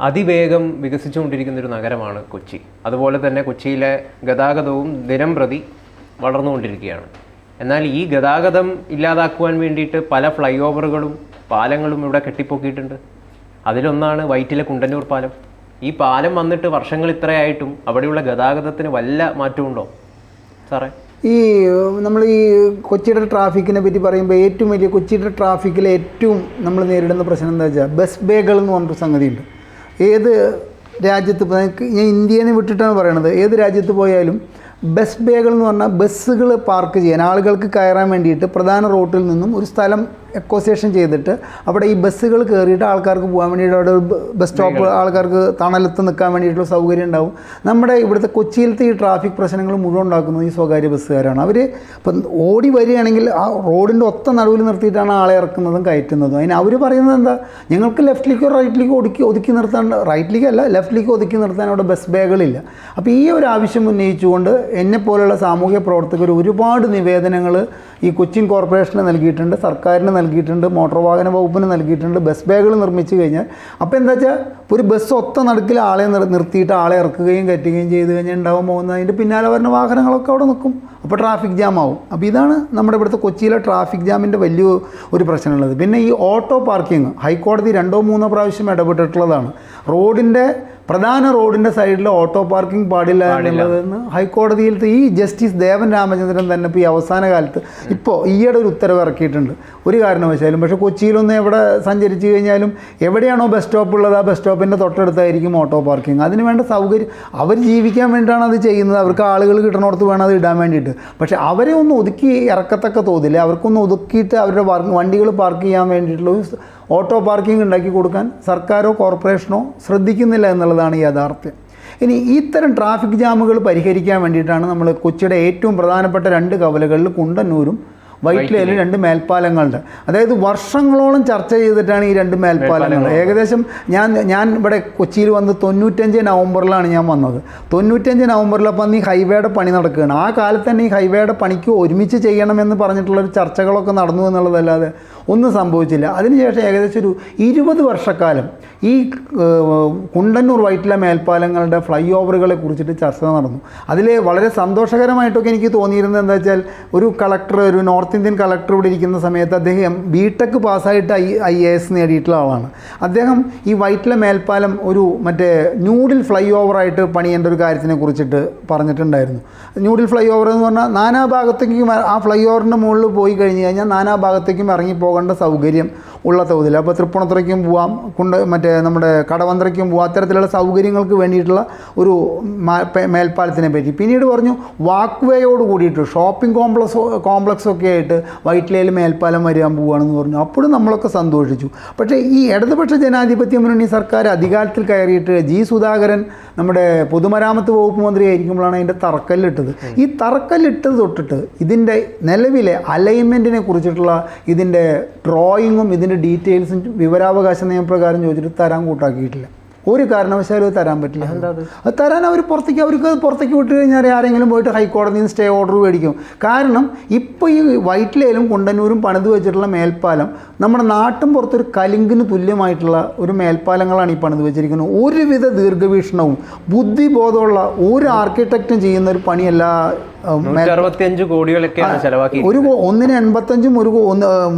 അതിവേഗം വികസിച്ചുകൊണ്ടിരിക്കുന്ന ഒരു നഗരമാണ് കൊച്ചി. അതുപോലെ തന്നെ കൊച്ചിയിലെ ഗതാഗതവും ദിനം പ്രതി വളർന്നുകൊണ്ടിരിക്കുകയാണ്. എന്നാൽ ഈ ഗതാഗതം ഇല്ലാതാക്കുവാൻ വേണ്ടിയിട്ട് പല ഫ്ലൈ ഓവറുകളും പാലങ്ങളും ഇവിടെ കെട്ടിപ്പൊക്കിയിട്ടുണ്ട്. അതിലൊന്നാണ് വൈറ്റിലെ കുണ്ടന്നൂർ പാലം. ഈ പാലം വന്നിട്ട് വർഷങ്ങൾ ഇത്രയായിട്ടും അവിടെയുള്ള ഗതാഗതത്തിന് വല്ല മാറ്റമുണ്ടോ? സാറേ? ഈ നമ്മൾ ഈ കൊച്ചിയുടെ ട്രാഫിക്കിനെ പറ്റി പറയുമ്പോൾ ഏറ്റവും വലിയ കൊച്ചിയുടെ ട്രാഫിക്കിലെ ഏറ്റവും നമ്മൾ നേരിടുന്ന പ്രശ്നം എന്താ വെച്ചാൽ ബസ് ബേകൾ എന്ന് പറഞ്ഞൊരു സംഗതിയുണ്ട്. ഏത് രാജ്യത്ത് ഞാൻ ഇന്ത്യനെ വിട്ടിട്ടാണ് പറയണത്? ഏത് രാജ്യത്ത് പോയാലും ബസ് ബേകൾ എന്ന് പറഞ്ഞാൽ ബസ്സുകൾ പാർക്ക് ചെയ്യാൻ ആളുകൾക്ക് കയറാൻ വേണ്ടിയിട്ട് പ്രധാന റോട്ടിൽ നിന്നും ഒരു സ്ഥലം എക്കോസിയേഷൻ ചെയ്തിട്ട് അവിടെ ഈ ബസ്സുകൾ കയറിയിട്ട് ആൾക്കാർക്ക് പോകാൻ വേണ്ടിയിട്ട് അവിടെ ഒരു ബസ് സ്റ്റോപ്പ് ആൾക്കാർക്ക് തണലത്ത് നിൽക്കാൻ വേണ്ടിയിട്ടുള്ള സൗകര്യം ഉണ്ടാവും. നമ്മുടെ ഇവിടുത്തെ കൊച്ചിയിലത്തെ ഈ ട്രാഫിക് പ്രശ്നങ്ങൾ മുഴുവൻ ഉണ്ടാക്കുന്നത് ഈ സ്വകാര്യ ബസ്സുകാരാണ്. അവർ ഇപ്പം ഓടി വരികയാണെങ്കിൽ ആ റോഡിന്റെ ഒത്ത നടുവിൽ നിർത്തിയിട്ടാണ് ആളെ ഇറക്കുന്നതും കയറ്റുന്നതും. അതിന് അവർ പറയുന്നത് എന്താ? ഞങ്ങൾക്ക് ലെഫ്റ്റിലേക്കോ റൈറ്റിലേക്കോ ഒതുക്കി ഒതുക്കി നിർത്താൻ റൈറ്റിലേക്കല്ല ലെഫ്റ്റിലേക്ക് ഒതുക്കി നിർത്താൻ അവിടെ ബസ് ബാഗുകളില്ല അപ്പോൾ ഈ ഒരു ആവശ്യം ഉന്നയിച്ചുകൊണ്ട് എന്നെ പോലുള്ള സാമൂഹ്യ പ്രവർത്തകർ ഒരുപാട് നിവേദനങ്ങൾ ഈ കൊച്ചിൻ കോർപ്പറേഷന് നൽകിയിട്ടുണ്ട് സർക്കാരിന് നൽകിയിട്ടുണ്ട് മോട്ടോർ വാഹന വകുപ്പിന് നൽകിയിട്ടുണ്ട് ബസ് ബാഗുകൾ നിർമ്മിച്ചു കഴിഞ്ഞാൽ. അപ്പോൾ എന്താ വെച്ചാൽ ഒരു ബസ് ഒത്ത നടുക്കിൽ ആളെ നിർത്തിയിട്ട് ആളെ ഇറക്കുകയും കയറ്റുകയും ചെയ്ത് കഴിഞ്ഞാൽ ഉണ്ടാവും പോകുന്ന അതിന്റെ പിന്നാലെ വരുന്ന വാഹനങ്ങളൊക്കെ അവിടെ നിൽക്കും. അപ്പോൾ ട്രാഫിക് ജാം ആവും. അപ്പോൾ ഇതാണ് നമ്മുടെ ഇവിടുത്തെ കൊച്ചിയിലെ ട്രാഫിക് ജാമിന്റെ വലിയ ഒരു പ്രശ്നമുള്ളത്. പിന്നെ ഈ ഓട്ടോ പാർക്കിംഗ് ഹൈക്കോടതി രണ്ടോ മൂന്നോ പ്രാവശ്യം ഇടപെട്ടിട്ടുള്ളതാണ്. റോഡിന്റെ പ്രധാന റോഡിന്റെ സൈഡിൽ ഓട്ടോ പാർക്കിംഗ് പാടില്ല എന്നുള്ളതെന്ന് ഹൈക്കോടതിയിലത്തെ ഈ ജസ്റ്റിസ് ദേവൻ രാമചന്ദ്രൻ തന്നെ ഇപ്പോൾ ഈ അവസാന കാലത്ത് ഇപ്പോൾ ഈയിടെ ഒരു ഉത്തരവ് ഇറക്കിയിട്ടുണ്ട്. ഒരു കാരണവശാലും പക്ഷേ കൊച്ചിയിലൊന്ന് എവിടെ സഞ്ചരിച്ചു കഴിഞ്ഞാലും എവിടെയാണോ ബസ് സ്റ്റോപ്പ് ഉള്ളത് ആ ബസ് സ്റ്റോപ്പിന്റെ തൊട്ടടുത്തായിരിക്കും ഓട്ടോ പാർക്കിംഗ്. അതിന് വേണ്ട സൗകര്യം അവർ ജീവിക്കാൻ വേണ്ടിയിട്ടാണ് അത് ചെയ്യുന്നത്. അവർക്ക് ആളുകൾ കിട്ടണോടത്ത് വേണം അത് ഇടാൻ വേണ്ടിയിട്ട്. പക്ഷേ അവരെ ഒന്ന് ഒതുക്കി ഇറക്കത്തക്ക തോതില്ല അവർക്കൊന്ന് ഒതുക്കിയിട്ട് അവരുടെ വണ്ടികൾ പാർക്ക് ചെയ്യാൻ വേണ്ടിയിട്ടുള്ള ഓട്ടോ പാർക്കിംഗ് ഉണ്ടാക്കി കൊടുക്കാൻ സർക്കാരോ കോർപ്പറേഷനോ ശ്രദ്ധിക്കുന്നില്ല എന്നുള്ളതാണ് യാഥാർത്ഥ്യം. ഇനി ഇത്തരം ട്രാഫിക് ജാമുകൾ പരിഹരിക്കാൻ വേണ്ടിയിട്ടാണ് നമ്മൾ കൊച്ചിയുടെ ഏറ്റവും പ്രധാനപ്പെട്ട രണ്ട് കവലകളിൽ കുണ്ടന്നൂരും വൈറ്റിലയിലും രണ്ട് മേൽപ്പാലങ്ങളുണ്ട്. അതായത് വർഷങ്ങളോളം ചർച്ച ചെയ്തിട്ടാണ് ഈ രണ്ട് മേൽപ്പാലങ്ങൾ. ഏകദേശം ഞാൻ ഞാൻ ഇവിടെ കൊച്ചിയിൽ വന്ന് തൊണ്ണൂറ്റഞ്ച് നവംബറിലാണ് ഞാൻ വന്നത്. തൊണ്ണൂറ്റഞ്ച് നവംബറിൽ അപ്പം ഈ ഹൈവേയുടെ പണി നടക്കുകയാണ്. ആ കാലത്ത് തന്നെ ഈ ഹൈവേയുടെ പണിക്ക് ഒരുമിച്ച് ചെയ്യണമെന്ന് പറഞ്ഞിട്ടുള്ളൊരു ചർച്ചകളൊക്കെ നടന്നു എന്നുള്ളതല്ലാതെ ഒന്നും സംഭവിച്ചില്ല. അതിനുശേഷം ഏകദേശം ഒരു ഇരുപത് വർഷക്കാലം ഈ കുണ്ടന്നൂർ വൈറ്റില മേൽപ്പാലങ്ങളുടെ ഫ്ലൈ ഓവറുകളെ കുറിച്ചിട്ട് ചർച്ച നടന്നു. അതിൽ വളരെ സന്തോഷകരമായിട്ടൊക്കെ എനിക്ക് തോന്നിയിരുന്നത് എന്താ വെച്ചാൽ ഒരു കളക്ടർ ഒരു നോർത്ത് ഇന്ത്യൻ കളക്ടർ ഇവിടെ ഇരിക്കുന്ന സമയത്ത് അദ്ദേഹം ബി ടെക് പാസ്സായിട്ട് ഐ ഐ എ എസ് നേടിയിട്ടുള്ള ആളാണ്. അദ്ദേഹം ഈ വൈറ്റില മേൽപ്പാലം ഒരു മറ്റേ ന്യൂഡിൽ ഫ്ലൈ ഓവറായിട്ട് പണിയേണ്ട ഒരു കാര്യത്തിനെ കുറിച്ചിട്ട് പറഞ്ഞിട്ടുണ്ടായിരുന്നു. ന്യൂഡിൽ ഫ്ലൈ ഓവർ എന്ന് പറഞ്ഞാൽ നാനാ ഭാഗത്തേക്കും ആ ഫ്ലൈ ഓവറിന്റെ മുകളിൽ പോയി കഴിഞ്ഞ് കഴിഞ്ഞാൽ നാനാ ഭാഗത്തേക്കും ഇറങ്ങി പോകേണ്ട സൗകര്യം ഉള്ള തോതിൽ അപ്പോൾ തൃപ്പൂണിത്തുറയ്ക്കും പോവാം. കൊണ്ട് മറ്റേ നമ്മുടെ കടവന്ത്രയ്ക്കും പോവാം. അത്തരത്തിലുള്ള സൗകര്യങ്ങൾക്ക് വേണ്ടിയിട്ടുള്ള ഒരു മേൽപ്പാലത്തിനെ പറ്റി. പിന്നീട് പറഞ്ഞു വാക്ക്വേയോട് കൂടിയിട്ട് ഷോപ്പിംഗ് കോംപ്ലക്സ് കോംപ്ലക്സ് ഒക്കെ ആയിട്ട് വൈറ്റിലയിൽ മേൽപ്പാലം വരാൻ പോവുകയാണെന്ന് പറഞ്ഞു. അപ്പോഴും നമ്മളൊക്കെ സന്തോഷിച്ചു. പക്ഷേ ഈ ഇടതുപക്ഷ ജനാധിപത്യ മുന്നണി സർക്കാർ അധികാരത്തിൽ കയറിയിട്ട് ജി സുധാകരൻ നമ്മുടെ പൊതുമരാമത്ത് വകുപ്പ് മന്ത്രി ആയിരിക്കുമ്പോഴാണ് അതിന്റെ തറക്കല്ലിട്ടത്. ഈ തറക്കല്ലിട്ടത് തൊട്ടിട്ട് ഇതിന്റെ നിലവിലെ അലൈൻമെന്റിനെ കുറിച്ചിട്ടുള്ള ഇതിന്റെ ഡ്രോയിങ്ങും ഇതിന്റെ ഡീറ്റെയിൽസും വിവരാവകാശ നിയമപ്രകാരം ചോദിച്ചിട്ട് തരാൻ കൂട്ടാക്കിയിട്ടില്ല. ഒരു കാരണവശാലും അത് തരാൻ പറ്റില്ല. അത്? തരാൻ അവർ പുറത്തേക്ക് അവർക്ക് അത് പുറത്തേക്ക് വിട്ട് കഴിഞ്ഞാൽ ആരെങ്കിലും പോയിട്ട് ഹൈക്കോടതിയിൽ നിന്ന് സ്റ്റേ ഓർഡർ മേടിക്കും. കാരണം ഇപ്പോൾ ഈ വൈറ്റിലയിലും കുണ്ടന്നൂരും പണിത് വെച്ചിട്ടുള്ള മേൽപ്പാലം നമ്മുടെ നാട്ടും പുറത്തൊരു കലിങ്കിന് തുല്യമായിട്ടുള്ള ഒരു മേൽപ്പാലങ്ങളാണ് ഈ പണിത് വെച്ചിരിക്കുന്നത്. ഒരുവിധ ദീർഘവീക്ഷണവും ബുദ്ധിബോധമുള്ള ഒരു ആർക്കിടെക്റ്റും ചെയ്യുന്ന ഒരു പണിയല്ല അറുപത്തിയഞ്ച് കോടികളൊക്കെയാണ് ചെലവാക്കി ഒരു ഒന്നിന് എൺപത്തഞ്ചും ഒരു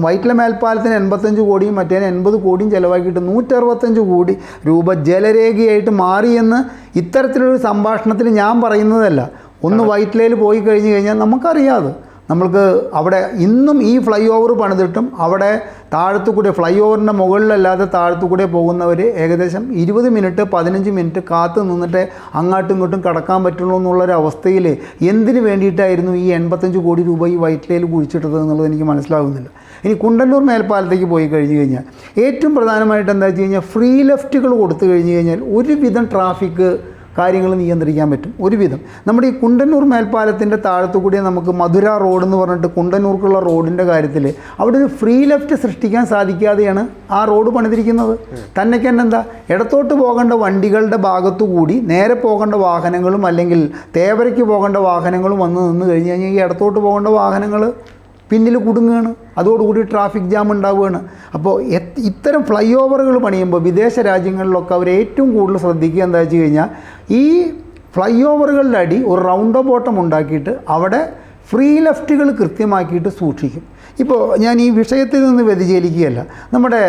വൈറ്റില മേൽപ്പാലത്തിന് എൺപത്തഞ്ച് കോടിയും മറ്റേന് എൺപത് കോടിയും ചിലവാക്കിയിട്ട് നൂറ്ററുപത്തഞ്ച് കോടി രൂപ ജലരേഖയായിട്ട് മാറിയെന്ന് ഇത്തരത്തിലൊരു സംഭാഷണത്തിൽ ഞാൻ പറയുന്നതല്ല. ഒന്ന് വൈറ്റിലയിൽ പോയി കഴിഞ്ഞു കഴിഞ്ഞാൽ നമുക്കറിയാതെ നമ്മൾക്ക് അവിടെ ഇന്നും ഈ ഫ്ലൈ ഓവർ പണിതിട്ടും അവിടെ താഴത്തു കൂടെ ഫ്ലൈ ഓവറിന്റെ മുകളിലല്ലാതെ താഴത്തു കൂടെ പോകുന്നവർ ഏകദേശം ഇരുപത് മിനിറ്റ് പതിനഞ്ച് മിനിറ്റ് കാത്തു നിന്നിട്ട് അങ്ങോട്ടും ഇങ്ങോട്ടും കടക്കാൻ പറ്റുള്ളൂ എന്നുള്ളൊരു അവസ്ഥയിൽ എന്തിനു വേണ്ടിയിട്ടായിരുന്നു ഈ എൺപത്തഞ്ച് കോടി രൂപ ഈ വൈറ്റ്ലയിൽ കുഴിച്ചിട്ടത് എന്നുള്ളത് എനിക്ക് മനസ്സിലാകുന്നില്ല. ഇനി കുണ്ടന്നൂർ മേൽപ്പാലത്തേക്ക് പോയി കഴിഞ്ഞ് കഴിഞ്ഞാൽ ഏറ്റവും പ്രധാനമായിട്ട് എന്താ വെച്ച് കഴിഞ്ഞാൽ ഫ്രീ ലെഫ്റ്റുകൾ കൊടുത്തു കഴിഞ്ഞ് കഴിഞ്ഞാൽ ഒരുവിധം ട്രാഫിക് കാര്യങ്ങൾ നിയന്ത്രിക്കാൻ പറ്റും. ഒരുവിധം. നമ്മുടെ ഈ കുണ്ടന്നൂർ മേൽപ്പാലത്തിന്റെ താഴത്തു കൂടി നമുക്ക് മധുര റോഡ് എന്ന് പറഞ്ഞിട്ട് കുണ്ടന്നൂർക്കുള്ള റോഡിന്റെ കാര്യത്തിൽ അവിടെ ഒരു ഫ്രീ ലെഫ്റ്റ് സൃഷ്ടിക്കാൻ സാധിക്കാതെയാണ് ആ റോഡ് പണിതിരിക്കുന്നത്. തന്നെക്ക് തന്നെ എന്താ? ഇടത്തോട്ട് പോകേണ്ട വണ്ടികളുടെ ഭാഗത്തു കൂടി നേരെ പോകേണ്ട വാഹനങ്ങളും അല്ലെങ്കിൽ തേവരയ്ക്ക് പോകേണ്ട വാഹനങ്ങളും വന്ന് നിന്ന് കഴിഞ്ഞ് കഴിഞ്ഞാൽ ഈ ഇടത്തോട്ട് പോകേണ്ട വാഹനങ്ങൾ പിന്നിൽ കുടുങ്ങുകയാണ്. അതോടുകൂടി ട്രാഫിക് ജാം ഉണ്ടാവുകയാണ്. അപ്പോൾ ഇത്തരം ഫ്ലൈ ഓവറുകൾ പണിയുമ്പോൾ വിദേശ രാജ്യങ്ങളിലൊക്കെ അവർ ഏറ്റവും കൂടുതൽ ശ്രദ്ധിക്കുക എന്താ വെച്ച് കഴിഞ്ഞാൽ ഈ ഫ്ലൈ ഓവറുകളുടെ അടി ഒരു റൗണ്ട് ബോട്ടം ഉണ്ടാക്കിയിട്ട് അവിടെ ഫ്രീ ലെഫ്റ്റുകൾ കൃത്യമാക്കിയിട്ട് സൂക്ഷിക്കും. ഇപ്പോൾ ഞാൻ ഈ വിഷയത്തിൽ നിന്ന് വ്യതിചലിക്കുകയല്ല. നമ്മുടെ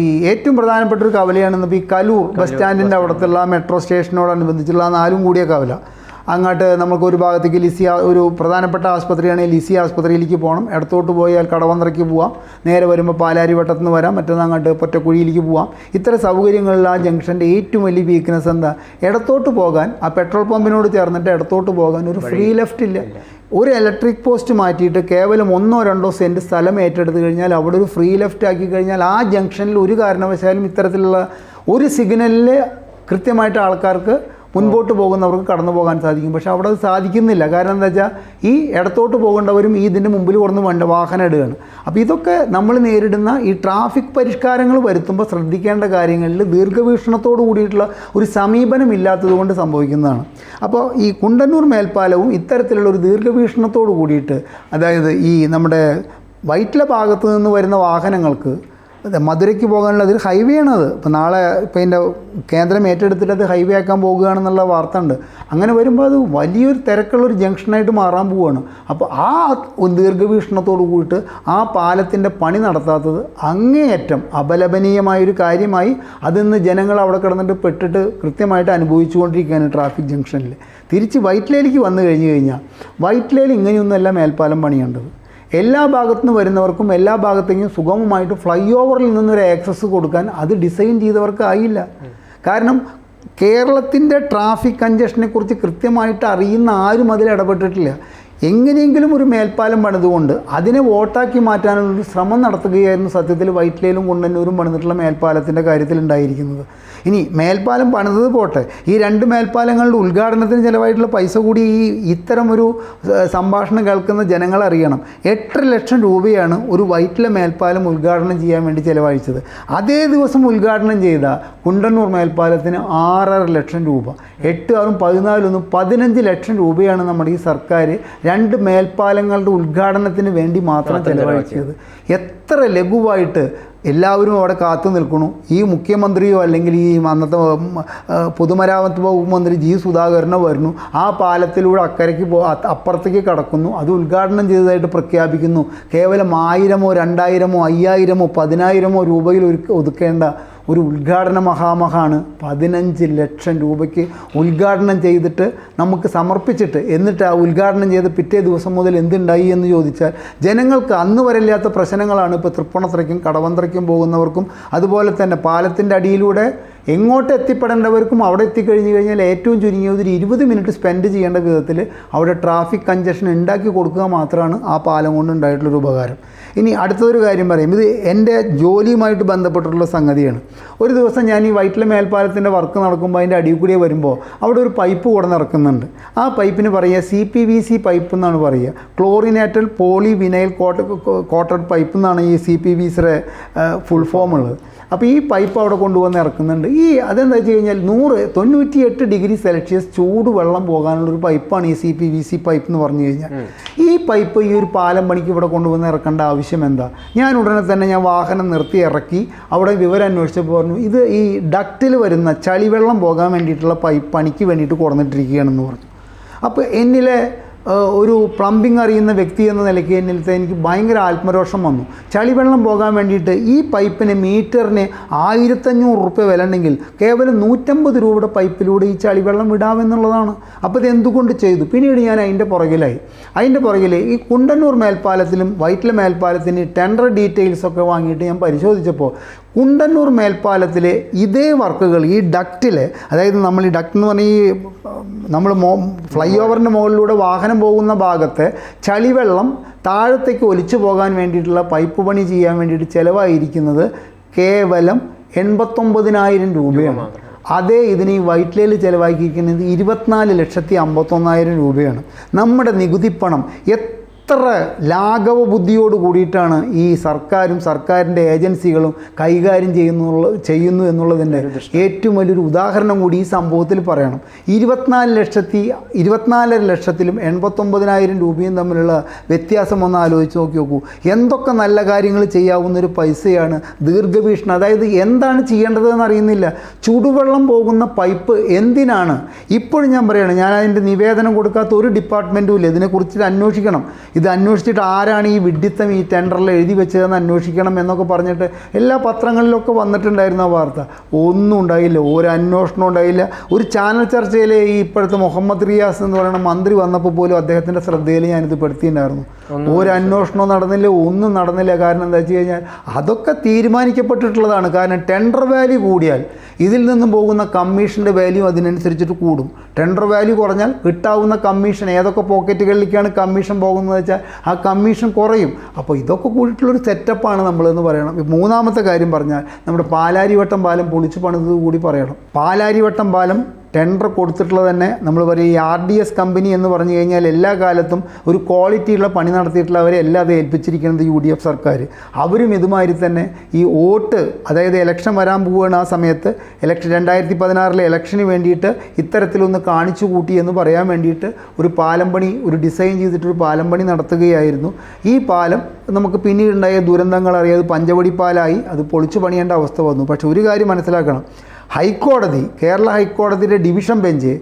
ഈ ഏറ്റവും പ്രധാനപ്പെട്ട ഒരു കവലയാണെന്ന് ഇപ്പോൾ ഈ കലൂർ ബസ് സ്റ്റാൻഡിന്റെ അവിടത്തുള്ള മെട്രോ സ്റ്റേഷനോടനുബന്ധിച്ചുള്ള നാലും കൂടിയ കവല. അങ്ങോട്ട് നമുക്ക് ഒരു ഭാഗത്തേക്ക് ലിസി ഒരു പ്രധാനപ്പെട്ട ആസ്പത്രിയാണെങ്കിൽ ലിസി ആസ്പത്രിയിലേക്ക് പോകണം. ഇടത്തോട്ട് പോയാൽ കടവന്ത്രയ്ക്ക് പോവാം. നേരെ വരുമ്പോൾ പാലാരിവട്ടത്ത് നിന്ന് വരാം. മറ്റൊന്ന് അങ്ങോട്ട് പൊറ്റക്കുഴിയിലേക്ക് പോവാം. ഇത്തരം സൗകര്യങ്ങളിൽ ആ ജംഗ്ഷന്റെ ഏറ്റവും വലിയ വീക്ക്നെസ് എന്താ? ഇടത്തോട്ട് പോകാൻ ആ പെട്രോൾ പമ്പിനോട് ചേർന്നിട്ട് ഇടത്തോട്ട് പോകാൻ ഒരു ഫ്രീ ലെഫ്റ്റ് ഇല്ല. ഒരു ഇലക്ട്രിക് പോസ്റ്റ് മാറ്റിയിട്ട് കേവലം ഒന്നോ രണ്ടോ സെന്റ് സ്ഥലം ഏറ്റെടുത്ത് കഴിഞ്ഞാൽ അവിടെ ഒരു ഫ്രീ ലെഫ്റ്റ് ആക്കി കഴിഞ്ഞാൽ ആ ജംഗ്ഷനിൽ ഒരു കാരണവശാലും ഇത്തരത്തിലുള്ള ഒരു സിഗ്നലിൽ കൃത്യമായിട്ട് ആൾക്കാർക്ക് മുൻപോട്ട് പോകുന്നവർക്ക് കടന്നു പോകാൻ സാധിക്കും. പക്ഷെ അവിടെ അത് സാധിക്കുന്നില്ല. കാരണം എന്താ വെച്ചാൽ ഈ ഇടത്തോട്ട് പോകേണ്ടവരും ഈ ഇതിന്റെ മുമ്പിൽ കുറഞ്ഞ് വേണ്ട വാഹനം ഇടുകയാണ്. അപ്പോൾ ഇതൊക്കെ നമ്മൾ നേരിടുന്ന ഈ ട്രാഫിക് പരിഷ്കാരങ്ങൾ വരുത്തുമ്പോൾ ശ്രദ്ധിക്കേണ്ട കാര്യങ്ങളിൽ ദീർഘവീക്ഷണത്തോട് കൂടിയിട്ടുള്ള ഒരു സമീപനം ഇല്ലാത്തത് കൊണ്ട് സംഭവിക്കുന്നതാണ്. അപ്പോൾ ഈ കുണ്ടന്നൂർ മേൽപ്പാലവും ഇത്തരത്തിലുള്ള ഒരു ദീർഘവീക്ഷണത്തോട് കൂടിയിട്ട് അതായത് ഈ നമ്മുടെ വൈറ്റില ഭാഗത്ത് നിന്ന് വരുന്ന വാഹനങ്ങൾക്ക് മധുരയ്ക്ക് പോകാനുള്ള അതൊരു ഹൈവേ ആണത് ഇപ്പോൾ നാളെ ഇപ്പോൾ ഇതിന്റെ കേന്ദ്രം ഏറ്റെടുത്തിട്ട് അത് ഹൈവേ ആക്കാൻ പോകുകയാണെന്നുള്ള വാർത്ത ഉണ്ട് അങ്ങനെ വരുമ്പോൾ അത് വലിയൊരു തിരക്കുള്ള ഒരു ജംഗ്ഷനായിട്ട് മാറാൻ പോവുകയാണ് അപ്പോൾ ആ ദീർഘവീക്ഷണത്തോട് കൂടിയിട്ട് ആ പാലത്തിന്റെ പണി നടത്താത്തത് അങ്ങേയറ്റം അപലപനീയമായൊരു കാര്യമായി അതിന്ന് ജനങ്ങൾ അവിടെ കിടന്നിട്ട് പെട്ടിട്ട് കൃത്യമായിട്ട് അനുഭവിച്ചുകൊണ്ടിരിക്കുകയാണ് ട്രാഫിക് ജംഗ്ഷനിൽ തിരിച്ച് വൈറ്റ്ലയിലേക്ക് വന്നു കഴിഞ്ഞ് കഴിഞ്ഞാൽ വൈറ്റ്ലയിൽ ഇങ്ങനെയൊന്നുമല്ല മേൽപ്പാലം പണിയേണ്ടത്. എല്ലാ ഭാഗത്തു നിന്ന് വരുന്നവർക്കും എല്ലാ ഭാഗത്തേക്കും സുഗമമായിട്ട് ഫ്ലൈ ഓവറിൽ നിന്നൊരു ആക്സസ് കൊടുക്കാൻ അത് ഡിസൈൻ ചെയ്തവർക്ക് ആയില്ല. കാരണം കേരളത്തിന്റെ ട്രാഫിക് കഞ്ചഷനെക്കുറിച്ച് കൃത്യമായിട്ട് അറിയുന്ന ആരും അതിൽ ഇടപെട്ടിട്ടില്ല. എങ്ങനെയെങ്കിലും ഒരു മേൽപ്പാലം പണിതുകൊണ്ട് അതിനെ വോട്ടാക്കി മാറ്റാനുള്ളൊരു ശ്രമം നടത്തുകയായിരുന്നു സത്യത്തിൽ വൈറ്റ്ലയിലും കുണ്ടന്നൂരും പണിതിട്ടുള്ള മേൽപ്പാലത്തിന്റെ കാര്യത്തിൽ ഉണ്ടായിരിക്കുന്നത്. ഇനി മേൽപ്പാലം പണിതത് പോട്ടെ. ഈ രണ്ട് മേൽപ്പാലങ്ങളുടെ ഉദ്ഘാടനത്തിന് ചിലവായിട്ടുള്ള പൈസ കൂടി ഈ ഇത്തരം ഒരു സംഭാഷണം കേൾക്കുന്ന ജനങ്ങൾ അറിയണം. എട്ടര ലക്ഷം രൂപയാണ് ഒരു വൈറ്റിലെ മേൽപ്പാലം ഉദ്ഘാടനം ചെയ്യാൻ വേണ്ടി ചിലവഴിച്ചത്. അതേ ദിവസം ഉദ്ഘാടനം ചെയ്ത കുണ്ടന്നൂർ മേൽപ്പാലത്തിന് ആറര ലക്ഷം രൂപ. എട്ട് ആറും പതിനാലൊന്നും പതിനഞ്ച് ലക്ഷം രൂപയാണ് നമ്മുടെ ഈ സർക്കാർ രണ്ട് മേൽപ്പാലങ്ങളുടെ ഉദ്ഘാടനത്തിന് വേണ്ടി മാത്രം ചെലവഴിച്ചത്. എത്ര ലഘുവായിട്ട് എല്ലാവരും അവിടെ കാത്തു നിൽക്കണു. ഈ മുഖ്യമന്ത്രിയോ അല്ലെങ്കിൽ ഈ അന്നത്തെ പൊതുമരാമത്ത് വകുപ്പ് മന്ത്രി ജി സുധാകരനോ വരുന്നു. ആ പാലത്തിലൂടെ അക്കരയ്ക്ക് പോ അപ്പുറത്തേക്ക് കടക്കുന്നു. അത് ഉദ്ഘാടനം ചെയ്തതായിട്ട് പ്രഖ്യാപിക്കുന്നു. കേവലം ആയിരമോ രണ്ടായിരമോ അയ്യായിരമോ പതിനായിരമോ രൂപയിൽ ഒരു- ഒതുക്കേണ്ട ഒരു ഉദ്ഘാടന മഹാമഹാണ് പതിനഞ്ച് ലക്ഷം രൂപയ്ക്ക് ഉദ്ഘാടനം ചെയ്തിട്ട് നമുക്ക് സമർപ്പിച്ചിട്ട് എന്നിട്ട് ആ ഉദ്ഘാടനം ചെയ്ത് പിറ്റേ ദിവസം മുതൽ എന്തുണ്ടായി എന്ന് ചോദിച്ചാൽ ജനങ്ങൾക്ക് അന്ന് വരില്ലാത്ത പ്രശ്നങ്ങളാണ് ഇപ്പോൾ തൃപ്പണത്രയ്ക്കും കടവന്ത്രയ്ക്കും പോകുന്നവർക്കും അതുപോലെ തന്നെ പാലത്തിന്റെ അടിയിലൂടെ എങ്ങോട്ട് എത്തിപ്പെടേണ്ടവർക്കും അവിടെ എത്തിക്കഴിഞ്ഞ് കഴിഞ്ഞാൽ ഏറ്റവും ചുരുങ്ങിയത് ഒരു ഇരുപത് മിനിറ്റ് സ്പെൻഡ് ചെയ്യേണ്ട വിധത്തിൽ അവിടെ ട്രാഫിക് കഞ്ചഷൻ ഉണ്ടാക്കി കൊടുക്കുക മാത്രമാണ് ആ പാലം കൊണ്ട് ഉണ്ടായിട്ടുള്ളൊരു ഉപകാരം. ഇനി അടുത്തൊരു കാര്യം പറയും. ഇത് എന്റെ ജോലിയുമായിട്ട് ബന്ധപ്പെട്ടിട്ടുള്ള സംഗതിയാണ്. ഒരു ദിവസം ഞാൻ ഈ വൈറ്റിലെ മേൽപ്പാലത്തിന്റെ വർക്ക് നടക്കുമ്പോൾ അതിന്റെ അടിയിൽ വരുമ്പോൾ അവിടെ ഒരു പൈപ്പ് കൂടെ നടക്കുന്നുണ്ട്. ആ പൈപ്പിന് പറയുക C P V C pipe എന്നാണ് പറയുക. ക്ലോറിനേറ്റഡ് പോളി വിനൈൽ കോട്ട കോട്ടഡ് പൈപ്പ് എന്നാണ് ഈ സി പി വി സിയുടെ ഫുൾ ഫോം ഉള്ളത്. അപ്പോൾ ഈ പൈപ്പ് അവിടെ കൊണ്ടുവന്ന് ഇറക്കുന്നുണ്ട്. ഈ അതെന്താ വെച്ച് കഴിഞ്ഞാൽ നൂറ് തൊണ്ണൂറ്റി എട്ട് ഡിഗ്രി സെൽഷ്യസ് ചൂട് വെള്ളം പോകാനുള്ളൊരു പൈപ്പാണ് ഈ C P V C pipe എന്ന് പറഞ്ഞു കഴിഞ്ഞാൽ. ഈ പൈപ്പ് ഈ ഒരു പാലം പണിക്ക് ഇവിടെ കൊണ്ടുവന്ന് ഇറക്കേണ്ട ആവശ്യം എന്താ? ഞാൻ ഉടനെ തന്നെ ഞാൻ വാഹനം നിർത്തി ഇറക്കി അവിടെ വിവരം അന്വേഷിച്ചപ്പോൾ പറഞ്ഞു ഇത് ഈ ഡക്റ്റിൽ വരുന്ന ചളിവെള്ളം പോകാൻ വേണ്ടിയിട്ടുള്ള പൈപ്പ് പണിക്ക് വേണ്ടിയിട്ട് കുറഞ്ഞിട്ടിരിക്കുകയാണെന്ന് പറഞ്ഞു. അപ്പോൾ എന്നിലെ ഒരു പ്ലംബിംഗ് അറിയുന്ന വ്യക്തി എന്ന നിലയ്ക്ക് എന്നിലത്തെ എനിക്ക് ഭയങ്കര ആത്മരോഷം വന്നു. ചളിവെള്ളം പോകാൻ വേണ്ടിയിട്ട് ഈ പൈപ്പിന് മീറ്ററിന് ആയിരത്തഞ്ഞൂറ് റുപ്യ വില ഉണ്ടെങ്കിൽ കേവലം നൂറ്റമ്പത് രൂപയുടെ പൈപ്പിലൂടെ ഈ ചളിവെള്ളം വിടാമെന്നുള്ളതാണ്. അപ്പോൾ ഇത് എന്തുകൊണ്ട് ചെയ്തു? പിന്നീട് ഞാൻ അതിന്റെ പുറകിലായി. അതിന്റെ പുറകിൽ ഈ കുണ്ടന്നൂർ മേൽപ്പാലത്തിലും വൈറ്റില മേൽപ്പാലത്തിന് ടെൻഡർ ഡീറ്റെയിൽസ് ഒക്കെ വാങ്ങിയിട്ട് ഞാൻ പരിശോധിച്ചപ്പോൾ കുണ്ടന്നൂർ മേൽപ്പാലത്തിലെ ഇതേ വർക്കുകൾ ഈ ഡക്റ്റിൽ അതായത് നമ്മൾ ഈ ഡക്റ്റ് എന്ന് പറഞ്ഞാൽ ഈ നമ്മൾ മോ ഫ്ലൈ ഓവറിന്റെ മുകളിലൂടെ വാഹനം പോകുന്ന ഭാഗത്ത് ചളിവെള്ളം താഴത്തേക്ക് ഒലിച്ചു പോകാൻ വേണ്ടിയിട്ടുള്ള പൈപ്പ് പണി ചെയ്യാൻ വേണ്ടിയിട്ട് ചിലവായിരിക്കുന്നത് കേവലം എൺപത്തൊമ്പതിനായിരം രൂപയാണ്. അതേ ഇതിന് ഈ വൈറ്റ്ലയിൽ ചിലവാക്കിയിരിക്കുന്നത് ഇരുപത്തിനാല് ലക്ഷത്തി അമ്പത്തൊന്നായിരം രൂപയാണ്. നമ്മുടെ നികുതിപ്പണം എത്ര ലാഘവ ബുദ്ധിയോട് കൂടിയിട്ടാണ് ഈ സർക്കാരും സർക്കാരിന്റെ ഏജൻസികളും കൈകാര്യം ചെയ്യുന്നുള്ള ചെയ്യുന്നു എന്നുള്ളതിന്റെ ഏറ്റവും വലിയൊരു ഉദാഹരണം കൂടി ഈ സംഭവത്തിൽ പറയണം. ഇരുപത്തിനാല് ലക്ഷത്തി ഇരുപത്തിനാലര ലക്ഷത്തിലും എൺപത്തൊമ്പതിനായിരം രൂപയും തമ്മിലുള്ള വ്യത്യാസം ഒന്ന് ആലോചിച്ച് നോക്കി നോക്കൂ. എന്തൊക്കെ നല്ല കാര്യങ്ങൾ ചെയ്യാവുന്നൊരു പൈസയാണ് ദീർഘവീക്ഷണം. അതായത് എന്താണ് ചെയ്യേണ്ടതെന്ന് അറിയുന്നില്ല. ചുടുവെള്ളം പോകുന്ന പൈപ്പ് എന്തിനാണ്? ഇപ്പോഴും ഞാൻ പറയുകയാണ് ഞാൻ അതിന്റെ നിവേദനം കൊടുക്കാത്ത ഒരു ഡിപ്പാർട്ട്മെന്റും ഇല്ല. ഇതിനെക്കുറിച്ച് അന്വേഷിക്കണം. ഇത് അന്വേഷിച്ചിട്ട് ആരാണ് ഈ വിഡിത്തം ഈ ടെൻഡറിൽ എഴുതി വെച്ചതെന്ന് അന്വേഷിക്കണം എന്നൊക്കെ പറഞ്ഞിട്ട് എല്ലാ പത്രങ്ങളിലൊക്കെ വന്നിട്ടുണ്ടായിരുന്ന വാർത്ത. ഒന്നും ഉണ്ടായില്ല. ഒരു അന്വേഷണം ഉണ്ടായില്ല. ഒരു ചാനൽ ചർച്ചയിൽ ഈ ഇപ്പോഴത്തെ മുഹമ്മദ് റിയാസ് എന്ന് പറയുന്ന മന്ത്രി വന്നപ്പോൾ പോലും അദ്ദേഹത്തിന്റെ ശ്രദ്ധയിൽ ഞാനിത് പെടുത്തിയിട്ടുണ്ടായിരുന്നു. ഒരു അന്വേഷണവും നടന്നില്ല ഒന്നും നടന്നില്ല. കാരണം എന്താ വെച്ച് കഴിഞ്ഞാൽ അതൊക്കെ തീരുമാനിക്കപ്പെട്ടിട്ടുള്ളതാണ്. കാരണം ടെൻഡർ വാല്യൂ കൂടിയാൽ ഇതിൽ നിന്നും പോകുന്ന കമ്മീഷന്റെ വാല്യൂ അതിനനുസരിച്ചിട്ട് കൂടും. ടെൻഡർ വാല്യൂ കുറഞ്ഞാൽ കിട്ടാവുന്ന കമ്മീഷൻ ഏതൊക്കെ പോക്കറ്റുകളിലേക്കാണ് കമ്മീഷൻ പോകുന്നത് വെച്ചാൽ ആ കമ്മീഷൻ കുറയും. അപ്പോൾ ഇതൊക്കെ കൂടിയിട്ടുള്ളൊരു സെറ്റപ്പാണ് നമ്മളെന്ന് പറയണം. മൂന്നാമത്തെ കാര്യം പറഞ്ഞാൽ നമ്മുടെ പാലാരിവട്ടം പാലം പൊളിച്ചു പണിതത് കൂടി പറയണം. പാലാരിവട്ടം പാലം ടെൻഡർ കൊടുത്തിട്ടുള്ളത് തന്നെ നമ്മൾ പറയും ഈ ആർ ഡി എസ് കമ്പനി എന്ന് പറഞ്ഞു കഴിഞ്ഞാൽ എല്ലാ കാലത്തും ഒരു ക്വാളിറ്റിയുള്ള പണി നടത്തിയിട്ടുള്ളവരെ അത് ഏൽപ്പിച്ചിരിക്കുന്നത് യു ഡി എഫ് സർക്കാർ. അവരും ഇതുമാതിരി തന്നെ ഈ വോട്ട് അതായത് ഇലക്ഷൻ വരാൻ പോവുകയാണ് ആ സമയത്ത് ഇലക്ഷൻ രണ്ടായിരത്തി പതിനാറിലെ ഇലക്ഷന് വേണ്ടിയിട്ട് ഇത്തരത്തിലൊന്ന് കാണിച്ചു കൂട്ടി എന്ന് പറയാൻ വേണ്ടിയിട്ട് ഒരു പാലം പണി ഒരു ഡിസൈൻ ചെയ്തിട്ടൊരു പാലം പണി നടത്തുകയായിരുന്നു. ഈ പാലം നമുക്ക് പിന്നീടുണ്ടായ ദുരന്തങ്ങൾ അറിയാതെ പഞ്ചവടി പാലായി അത് പൊളിച്ചു പണിയേണ്ട അവസ്ഥ വന്നു. പക്ഷേ ഒരു കാര്യം മനസ്സിലാക്കണം ഹൈക്കോടതി കേരള ഹൈക്കോടതിയുടെ ഡിവിഷൻ ബെഞ്ച്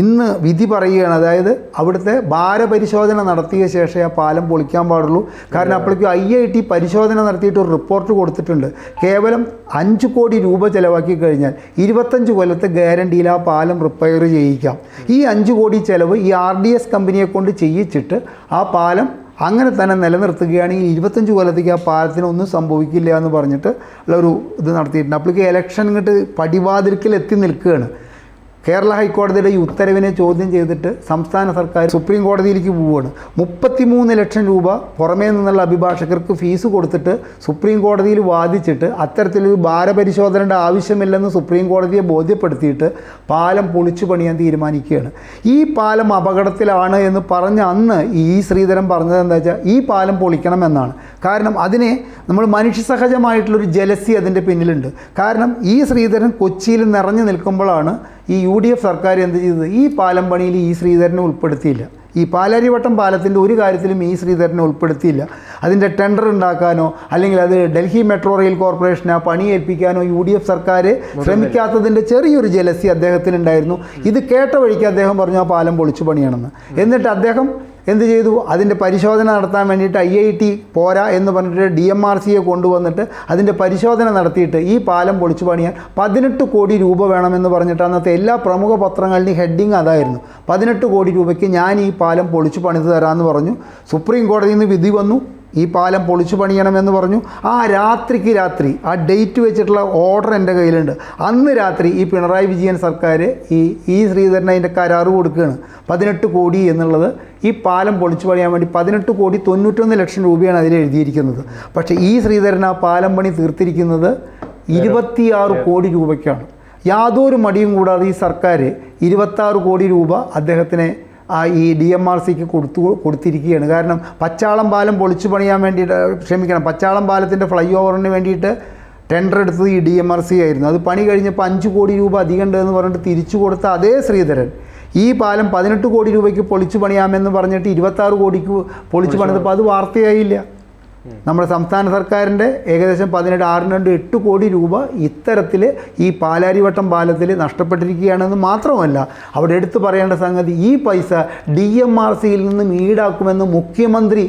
ഇന്ന് വിധി പറയുകയാണ്. അതായത് അവിടുത്തെ ഭാരപരിശോധന നടത്തിയ ശേഷമേ ആ പാലം പൊളിക്കാൻ പാടുള്ളൂ. കാരണം അപ്പോഴേക്കും ഐ ഐ ടി പരിശോധന നടത്തിയിട്ട് ഒരു റിപ്പോർട്ട് കൊടുത്തിട്ടുണ്ട്. കേവലം അഞ്ച് കോടി രൂപ ചിലവാക്കി കഴിഞ്ഞാൽ ഇരുപത്തഞ്ച് കൊല്ലത്തെ ഗ്യാരണ്ടിയിൽ ആ പാലം റിപ്പയർ ചെയ്യിക്കാം. ഈ അഞ്ച് കോടി ചിലവ് ഈ ആർ ഡി എസ് കമ്പനിയെ കൊണ്ട് ചെയ്യിച്ചിട്ട് ആ പാലം അങ്ങനെ തന്നെ നിലനിർത്തുകയാണെങ്കിൽ ഇരുപത്തഞ്ച് കൊല്ലത്തേക്ക് ആ പാലത്തിന് ഒന്നും സംഭവിക്കില്ല എന്ന് പറഞ്ഞിട്ട് ഉള്ള ഒരു ഇത് നടത്തിയിട്ടുണ്ട്. അപ്പോഴേക്ക് ഇലക്ഷൻ ഇങ്ങോട്ട് പടിവാതിൽക്കൽ എത്തി നിൽക്കുകയാണ്. കേരള ഹൈക്കോടതിയുടെ ഈ ഉത്തരവിനെ ചോദ്യം ചെയ്തിട്ട് സംസ്ഥാന സർക്കാർ സുപ്രീം കോടതിയിലേക്ക് പോവുകയാണ്. മുപ്പത്തിമൂന്ന് ലക്ഷം രൂപ പുറമേ നിന്നുള്ള അഭിഭാഷകർക്ക് ഫീസ് കൊടുത്തിട്ട് സുപ്രീം കോടതിയിൽ വാദിച്ചിട്ട് അത്തരത്തിലൊരു ഭാരപരിശോധനയുടെ ആവശ്യമില്ലെന്ന് സുപ്രീം കോടതിയെ ബോധ്യപ്പെടുത്തിയിട്ട് പാലം പൊളിച്ചു പണിയാൻ തീരുമാനിക്കുകയാണ്. ഈ പാലം അപകടത്തിലാണ് എന്ന് പറഞ്ഞ അന്ന് ഈ ശ്രീധരൻ പറഞ്ഞത് എന്താ വെച്ചാൽ ഈ പാലം പൊളിക്കണം എന്നാണ്. കാരണം അതിനെ നമ്മൾ മനുഷ്യസഹജമായിട്ടുള്ളൊരു ജലസി അതിന്റെ പിന്നിലുണ്ട്. കാരണം ഈ ശ്രീധരൻ കൊച്ചിയിൽ നിറഞ്ഞു നിൽക്കുമ്പോഴാണ് ഈ യു ഡി എഫ് സർക്കാർ എന്ത് ചെയ്തത്? ഈ പാലം പണിയിൽ ഈ ശ്രീധരനെ ഉൾപ്പെടുത്തിയില്ല. ഈ പാലാരിവട്ടം പാലത്തിന്റെ ഒരു കാര്യത്തിലും ഈ ശ്രീധരനെ ഉൾപ്പെടുത്തിയില്ല. അതിന്റെ ടെൻഡർ ഉണ്ടാക്കാനോ അല്ലെങ്കിൽ അത് ഡൽഹി മെട്രോ റെയിൽ കോർപ്പറേഷനെ പണിയേൽപ്പിക്കാനോ യു ഡി എഫ് സർക്കാർ ശ്രമിക്കാത്തതിന്റെ ചെറിയൊരു ജലസി അദ്ദേഹത്തിനുണ്ടായിരുന്നു. ഇത് കേട്ട വഴിക്ക് അദ്ദേഹം പറഞ്ഞു ആ പാലം പൊളിച്ചു പണിയണമെന്ന്. എന്നിട്ട് അദ്ദേഹം എന്ത് ചെയ്തു? അതിന്റെ പരിശോധന നടത്താൻ വേണ്ടിയിട്ട് ഐ ഐ ടി പോരാ എന്ന് പറഞ്ഞിട്ട് ഡി എം ആർ സിയെ കൊണ്ടുവന്നിട്ട് അതിന്റെ പരിശോധന നടത്തിയിട്ട് ഈ പാലം പൊളിച്ചു പണിയാൻ പതിനെട്ട് കോടി രൂപ വേണമെന്ന് പറഞ്ഞിട്ട് അന്നത്തെ എല്ലാ പ്രമുഖ പത്രങ്ങളുടെയും ഹെഡിങ് അതായിരുന്നു. പതിനെട്ട് കോടി രൂപയ്ക്ക് ഞാൻ ഈ പാലം പൊളിച്ചു പണിത് തരാമെന്ന് പറഞ്ഞു. സുപ്രീം കോടതിയിൽ നിന്ന് വിധി വന്നു. ഈ പാലം പൊളിച്ചു പണിയണമെന്ന് പറഞ്ഞു. ആ രാത്രിക്ക് രാത്രി ആ ഡേറ്റ് വെച്ചിട്ടുള്ള ഓർഡർ എന്റെ കയ്യിലുണ്ട്. അന്ന് രാത്രി ഈ പിണറായി വിജയൻ സർക്കാർ ഈ ഈ ശ്രീധരൻ അതിന്റെ കരാറ് കൊടുക്കുകയാണ്. പതിനെട്ട് കോടി എന്നുള്ളത് ഈ പാലം പൊളിച്ചു പണിയാൻ വേണ്ടി പതിനെട്ട് കോടി തൊണ്ണൂറ്റൊന്ന് ലക്ഷം രൂപയാണ് അതിൽ എഴുതിയിരിക്കുന്നത്. പക്ഷേ ഈ ശ്രീധരൻ ആ പാലം പണി തീർത്തിരിക്കുന്നത് ഇരുപത്തിയാറ് കോടി രൂപയ്ക്കാണ്. യാതൊരു മടിയും കൂടാതെ ഈ സർക്കാർ ഇരുപത്താറ് കോടി രൂപ അദ്ദേഹത്തിന് ആ ഈ ഡി എം ആർ സിക്ക് കൊടുത്തു കൊടുത്തിരിക്കുകയാണ്. കാരണം പച്ചാളം പാലം പൊളിച്ചു പണിയാൻ വേണ്ടിയിട്ട് ക്ഷമിക്കണം പച്ചാളം പാലത്തിന്റെ ഫ്ലൈ ഓവറിന് വേണ്ടിയിട്ട് ടെൻഡർ എടുത്തത് ഈ ഡി എം ആർ സി ആയിരുന്നു. അത് പണി കഴിഞ്ഞപ്പോൾ അഞ്ച് കോടി രൂപ അധികം ഉണ്ട് എന്ന് പറഞ്ഞിട്ട് തിരിച്ചു കൊടുത്ത അതേ ശ്രീധരൻ ഈ പാലം പതിനെട്ട് കോടി രൂപയ്ക്ക് പൊളിച്ചു പണിയാമെന്ന് പറഞ്ഞിട്ട് ഇരുപത്താറ് കോടിക്ക് പൊളിച്ചു പണിതപ്പോൾ അത് വാർത്തയായില്ല. നമ്മുടെ സംസ്ഥാന സർക്കാരിന്റെ ഏകദേശം പതിനെട്ട് ആറിന് രണ്ട് എട്ട് കോടി രൂപ ഇത്തരത്തിൽ ഈ പാലാരിവട്ടം പാലത്തിൽ നഷ്ടപ്പെട്ടിരിക്കുകയാണെന്ന് മാത്രമല്ല അവിടെ എടുത്തു പറയേണ്ട സംഗതി ഈ പൈസ ഡി എം ആർ സിയിൽ നിന്നും ഈടാക്കുമെന്ന് മുഖ്യമന്ത്രി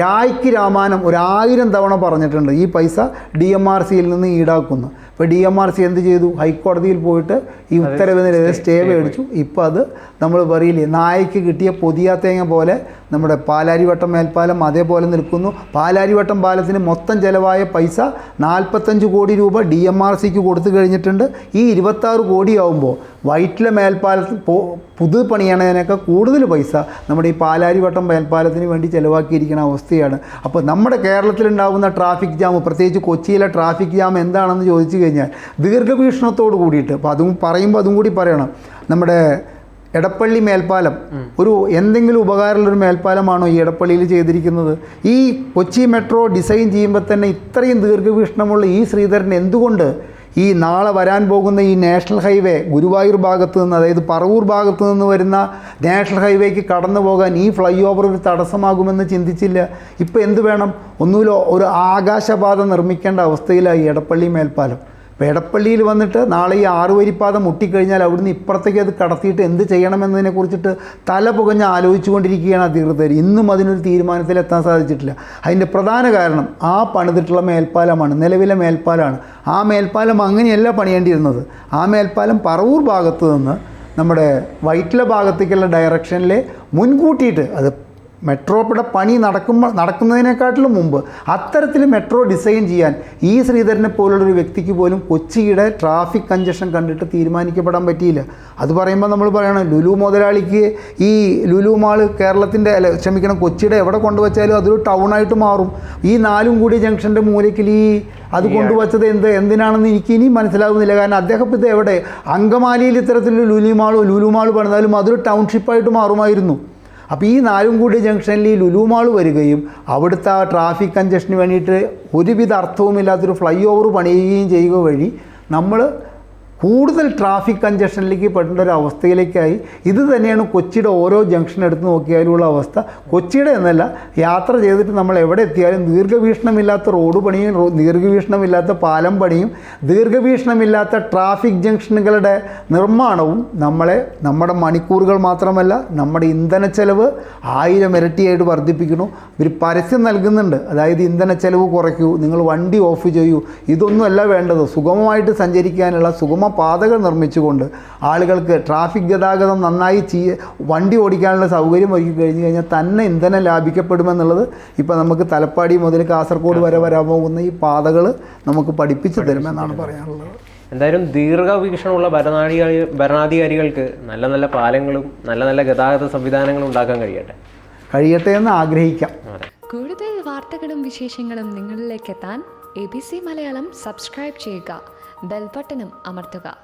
രായ്ക്ക് രാമാനം ഒരായിരം തവണ പറഞ്ഞിട്ടുണ്ട്. ഈ പൈസ ഡി എം ആർ സിയിൽ നിന്ന് ഈടാക്കുന്നു. ഇപ്പോൾ ഡി എം ആർ സി എന്ത് ചെയ്തു? ഹൈക്കോടതിയിൽ പോയിട്ട് ഈ ഉത്തരവിനെതിരെ സ്റ്റേ മേടിച്ചു. ഇപ്പോൾ അത് നമ്മൾ പറയില്ലേ നായ്ക്ക് കിട്ടിയ പൊതിയാത്തേങ്ങ പോലെ നമ്മുടെ പാലാരിവട്ടം മേൽപ്പാലം അതേപോലെ നിൽക്കുന്നു. പാലാരിവട്ടം പാലത്തിന് മൊത്തം ചിലവായ പൈസ നാൽപ്പത്തഞ്ച് കോടി രൂപ ഡി എം ആർ സിക്ക് കൊടുത്തു കഴിഞ്ഞിട്ടുണ്ട്. ഈ ഇരുപത്താറ് കോടിയാവുമ്പോൾ വൈറ്റിലെ മേൽപ്പാലത്തിൽ പോ പുതു പണിയണതിനൊക്കെ കൂടുതൽ പൈസ നമ്മുടെ ഈ പാലാരിവട്ടം മേൽപ്പാലത്തിന് വേണ്ടി ചിലവാക്കിയിരിക്കുന്ന അവസ്ഥയാണ്. അപ്പോൾ നമ്മുടെ കേരളത്തിലുണ്ടാകുന്ന ട്രാഫിക് ജാം പ്രത്യേകിച്ച് കൊച്ചിയിലെ ട്രാഫിക് ജാം എന്താണെന്ന് ചോദിച്ചു കഴിഞ്ഞാൽ ദീർഘവീക്ഷണത്തോട് കൂടിയിട്ട് അപ്പോൾ അതും പറയുമ്പോൾ അതും കൂടി പറയണം. നമ്മുടെ എടപ്പള്ളി മേൽപ്പാലം. ഒരു എന്തെങ്കിലും ഉപകാരമുള്ളൊരു മേൽപ്പാലമാണോ ഈ എടപ്പള്ളിയിൽ ചെയ്തിരിക്കുന്നത്? ഈ കൊച്ചി മെട്രോ ഡിസൈൻ ചെയ്യുമ്പോൾ തന്നെ ഇത്രയും ദീർഘവീക്ഷണമുള്ള ഈ ശ്രീധരൻ എന്തുകൊണ്ട് ഈ നാളെ വരാൻ പോകുന്ന ഈ നാഷണൽ ഹൈവേ ഗുരുവായൂർ ഭാഗത്ത് നിന്ന് അതായത് പറവൂർ ഭാഗത്ത് നിന്ന് വരുന്ന നാഷണൽ ഹൈവേക്ക് കടന്നു പോകാൻ ഈ ഫ്ലൈ ഓവർ ഒരു തടസ്സമാകുമെന്ന് ചിന്തിച്ചില്ല? ഇപ്പോൾ എന്ത് വേണം? ഒന്നുമില്ല ഒരു ആകാശപാത നിർമ്മിക്കേണ്ട അവസ്ഥയിലായി എടപ്പള്ളി മേൽപ്പാലം. ഇപ്പോൾ എടപ്പള്ളിയിൽ വന്നിട്ട് നാളെ ഈ ആറുവരിപ്പാത മുട്ടിക്കഴിഞ്ഞാൽ അവിടുന്ന് ഇപ്പുറത്തേക്ക് അത് കടത്തിയിട്ട് എന്ത് ചെയ്യണമെന്നതിനെ കുറിച്ചിട്ട് തല പുകഞ്ഞ് ആലോചിച്ചുകൊണ്ടിരിക്കുകയാണ് അധികൃതർ. ഇന്നും അതിനൊരു തീരുമാനത്തിൽ എത്താൻ സാധിച്ചിട്ടില്ല. അതിന്റെ പ്രധാന കാരണം ആ പണിതിട്ടുള്ള മേൽപ്പാലമാണ്. നിലവിലെ മേൽപ്പാലമാണ്. ആ മേൽപ്പാലം അങ്ങനെയല്ല പണിയേണ്ടിയിരുന്നത്. ആ മേൽപ്പാലം പറവൂർ ഭാഗത്ത് നിന്ന് നമ്മുടെ വൈറ്റില ഭാഗത്തേക്കുള്ള ഡയറക്ഷനിലെ മുൻകൂട്ടിയിട്ട് അത് മെട്രോയുടെ പണി നടക്കുമ്പോൾ നടക്കുന്നതിനെക്കാട്ടിലും മുമ്പ് അത്തരത്തിൽ മെട്രോ ഡിസൈൻ ചെയ്യാൻ ഈ ശ്രീധരനെ പോലുള്ളൊരു വ്യക്തിക്ക് പോലും കൊച്ചിയുടെ ട്രാഫിക് കഞ്ചഷൻ കണ്ടിട്ട് തീരുമാനിക്കപ്പെടാൻ പറ്റിയില്ല. അത് പറയുമ്പോൾ നമ്മൾ പറയണം ലുലു മുതലാളിക്ക് ഈ ലുലു മാൾ കേരളത്തിന്റെ അല്ല ക്ഷമിക്കണം കൊച്ചിയുടെ എവിടെ കൊണ്ടുവച്ചാലും അതൊരു ടൗണായിട്ട് മാറും. ഈ നാലും കൂടി ജംഗ്ഷന്റെ മൂലയ്ക്കിൽ ഈ അത് കൊണ്ടുവച്ചത് എന്ത്? എന്തിനാണെന്ന് എനിക്ക് ഇനിയും മനസ്സിലാകുന്നില്ല കാരണം അദ്ദേഹം ഇത് എവിടെ? അങ്കമാലിയിൽ ഇത്തരത്തിലൊരു ലുലു മാളോ ലുലു മാൾ പണിതാലും അതൊരു ടൗൺഷിപ്പായിട്ട് മാറുമായിരുന്നു. അപ്പോൾ ഈ നാലുംകൂടി ജംഗ്ഷനിൽ ഈ ലുലു മാൾ വരികയും അവിടുത്തെ ആ ട്രാഫിക് കഞ്ചഷന് വേണ്ടിയിട്ട് ഒരുവിധ അർത്ഥവുമില്ലാത്തൊരു ഫ്ലൈ ഓവർ പണിയുകയും ചെയ്യുക വഴി നമ്മൾ കൂടുതൽ ട്രാഫിക് കഞ്ചഷനിലേക്ക് പെടേണ്ട ഒരു അവസ്ഥയിലേക്കായി ഇത് തന്നെയാണ് കൊച്ചിയുടെ ഓരോ ജംഗ്ഷൻ എടുത്ത് നോക്കിയാലുള്ള അവസ്ഥ. കൊച്ചിയുടെ എന്നല്ല യാത്ര ചെയ്തിട്ട് നമ്മൾ എവിടെ എത്തിയാലും ദീർഘവീക്ഷണമില്ലാത്ത റോഡ് പണിയും ദീർഘവീക്ഷണമില്ലാത്ത പാലം പണിയും ദീർഘവീക്ഷണമില്ലാത്ത ട്രാഫിക് ജംഗ്ഷനുകളുടെ നിർമ്മാണവും നമ്മളെ നമ്മുടെ മണിക്കൂറുകൾ മാത്രമല്ല നമ്മുടെ ഇന്ധന ചെലവ് ആയിരം ഇരട്ടിയായിട്ട് വർദ്ധിപ്പിക്കുന്നു. ഇവർ പരസ്യം നൽകുന്നുണ്ട്. അതായത് ഇന്ധന ചെലവ് കുറയ്ക്കൂ നിങ്ങൾ വണ്ടി ഓഫ് ചെയ്യൂ. ഇതൊന്നുമല്ല വേണ്ടത്. സുഗമമായിട്ട് സഞ്ചരിക്കാനുള്ള സുഗമ പാതകൾ നിർമ്മിച്ചുകൊണ്ട് ആളുകൾക്ക് ട്രാഫിക് ഗതാഗതം നന്നായി ചെയ്യ വണ്ടി ഓടിക്കാനുള്ള സൗകര്യം ഒരുക്കി കഴിഞ്ഞ് കഴിഞ്ഞാൽ തന്നെ ഇന്ധനം ലാഭിക്കപ്പെടുമെന്നുള്ളത് ഇപ്പോൾ നമുക്ക് തലപ്പാടി മുതൽ കാസർഗോഡ് വരെ വരാൻ പോകുന്ന ഈ പാതകൾ നമുക്ക് പഠിപ്പിച്ചു തരുമെന്നാണ് പറയാനുള്ളത്. എന്തായാലും ദീർഘവീക്ഷണമുള്ള ഭരണാധികാരി ഭരണാധികാരികൾക്ക് നല്ല നല്ല പാലങ്ങളും നല്ല നല്ല ഗതാഗത സംവിധാനങ്ങളും ഉണ്ടാക്കാൻ കഴിയട്ടെ. കഴിയട്ടെ എന്ന് ആഗ്രഹിക്കാം. കൂടുതൽ വാർത്തകളും വിശേഷങ്ങളും നിങ്ങളിലേക്ക് എത്താൻ A B C Malayalam subscribe ചെയ്യുക. ബെൽബട്ടനും അമർത്തുക.